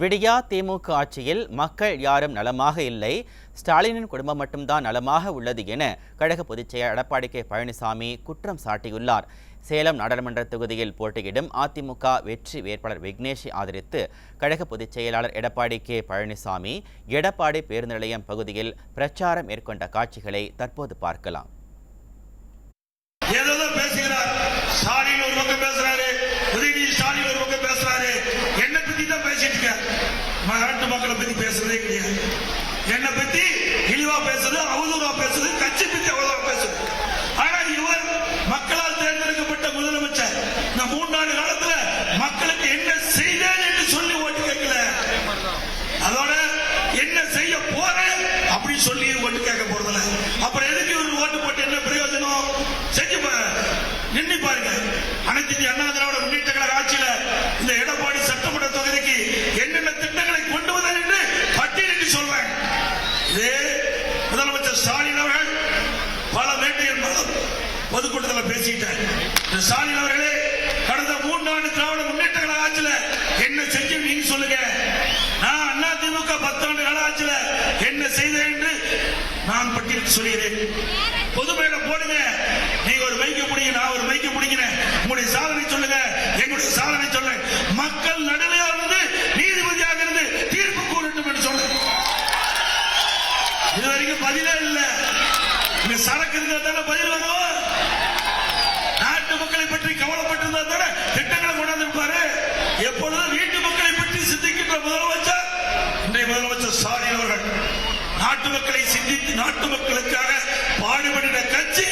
விடியா திமுக ஆட்சியில் மக்கள் யாரும் நலமாக இல்லை. ஸ்டாலினின் குடும்பம் மட்டும்தான் நலமாக உள்ளது என கழக பொதுச்செயலர் எடப்பாடி கே. பழனிசாமி குற்றம் சாட்டியுள்ளார். சேலம் நாடாளுமன்ற தொகுதியில் போட்டியிடும் அதிமுக வெற்றி வேட்பாளர் விக்னேஷை ஆதரித்து கழக பொதுச் செயலாளர் எடப்பாடி கே. பழனிசாமி எடப்பாடி பேருந்து நிலையம் பகுதியில் பிரச்சாரம் மேற்கொண்ட காட்சிகளை தற்போது பார்க்கலாம். பேசுகிறார். ஸ்டாலின் ஒரு பக்கம் பேசுறாரு. ஸ்டாலின் ஒரு பக்கம் பேசுறாரு. தான் பேசிட்டு இருக்க? நாட்டு மக்களை பத்தி பேசுறதே கிடையாது. என்ன பத்தி இழிவா பேசுறது அவதூறா பேசுறது கட்சி பத்தி அவதூறா பேசுறது ஆனா இவர் மக்களால் தேர்ந்தெடுக்கப்பட்ட முதலமைச்சர். இந்த மூன்றாண்டு காலத்துல மக்களுக்கு என்ன செய்தேன் என்று சொல்லி ஓட்டு கேட்கல. அதோட என்ன செய்ய போறேன் அப்படின்னு சொல்லி ஓட்டு கேட்க போறதில்ல. அப்புறம் எதுக்கு இவருக்கு ஓட்டு போட்டு என்ன பிரயோஜனம்? செஞ்சு பாரு. பாருங்க. அனைத்து அண்ணா திராவிட முன்னேற்ற கழக ஆட்சியில இந்த எடப்பாடி சட்டமன்ற தொகுதிக்கு என்னென்ன திட்டங்களை கொண்டு வந்தார் என்று பட்டியலிட்டு சொல்றேன் இதே முதலமைச்சர் ஸ்டாலின் அவர்கள் பல வேட்டைகள் மதம் பொதுக்கூட்டத்தில் இந்த ஸ்டாலின் அவர்களே கடந்த மூன்றாண்டு திராவிட முன்னேற்ற கழக ஆட்சியில என்ன செஞ்சு நீங்க சொல்லுங்க. நான் அண்ணா திமுக பத்தாண்டு கால ஆட்சியில என்ன செய்தேன் என்று நான் பட்டியலிட்டு சொல்கிறேன் பொதுமையில போடுங்க. நீங்க ஒரு மைக்க முடிங்க நான் ஒரு மைக்க பிடிக்கிறேன். உங்களுடைய சாதனை சொல்லுங்க. எங்களுடைய சாதனை சொல்லுங்க மக்கள் நடுநிலையா இருந்து நீதிபதியாக இருந்து தீர்ப்பு கூறட்டும் என்று சொல்லுங்க இது வரைக்கும் பதிலே இல்லை. இந்த சரக்கு இருந்தா தானே பதில் வரும்? மக்களை பற்றி கவலைப்பட்டிருந்தா தானே? திட்டங்களை கொண்டாந்து இருப்பாரு எப்பொழுதும் வீட்டு மக்களை பற்றி சிந்திக்கின்ற முதலமைச்சர் இன்றைய முதலமைச்சர் ஸ்டாலின் அவர்கள் நாட்டு மக்களை சிந்தித்து நாட்டு மக்களுக்காக பாடுபடுகிற கட்சி